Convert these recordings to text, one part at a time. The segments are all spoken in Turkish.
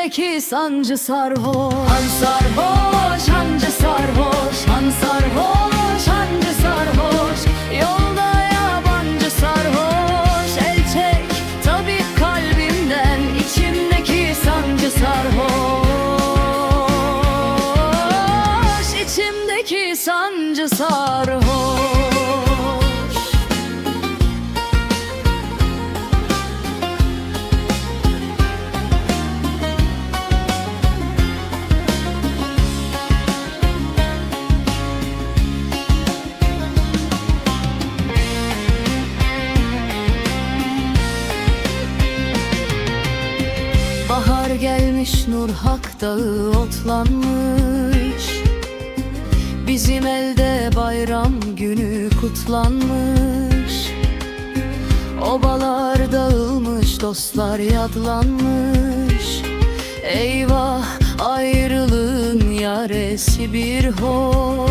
İçimdeki sancı sarhoş. Han sarhoş, hancı sarhoş. Han sarhoş, hancı sarhoş. Yolda yabancı sarhoş. El çek tabip kalbimden içimdeki sancı sarhoş. İçimdeki sancı sarhoş gelmiş Nur Hak dağı otlanmış. Bizim elde bayram günü kutlanmış. Obalar dağılmış dostlar yadlanmış. Eyvah ayrılığın yaresi bir hoş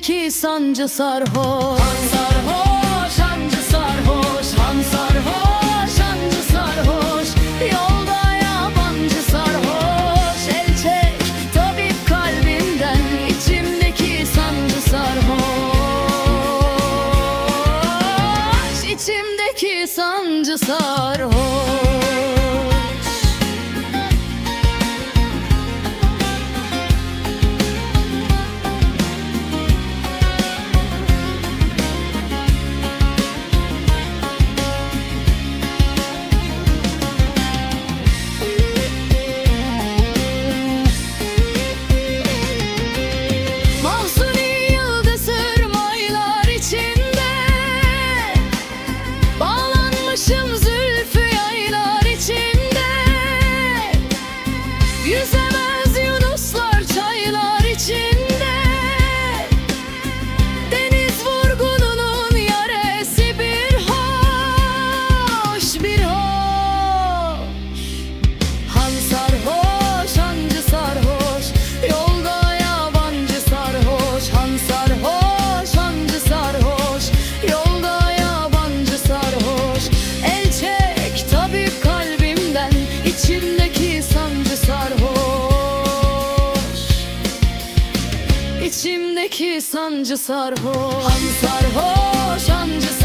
İçimdeki sancı sarhoş. Han sarhoş, hancı sarhoş Han sarhoş, hancı sarhoş. Yolda yabancı sarhoş. El çek tabip kalbimden içimdeki sancı sarhoş. İçimdeki sancı sarhoş sancı sarhoş. Ham sarhoş ancı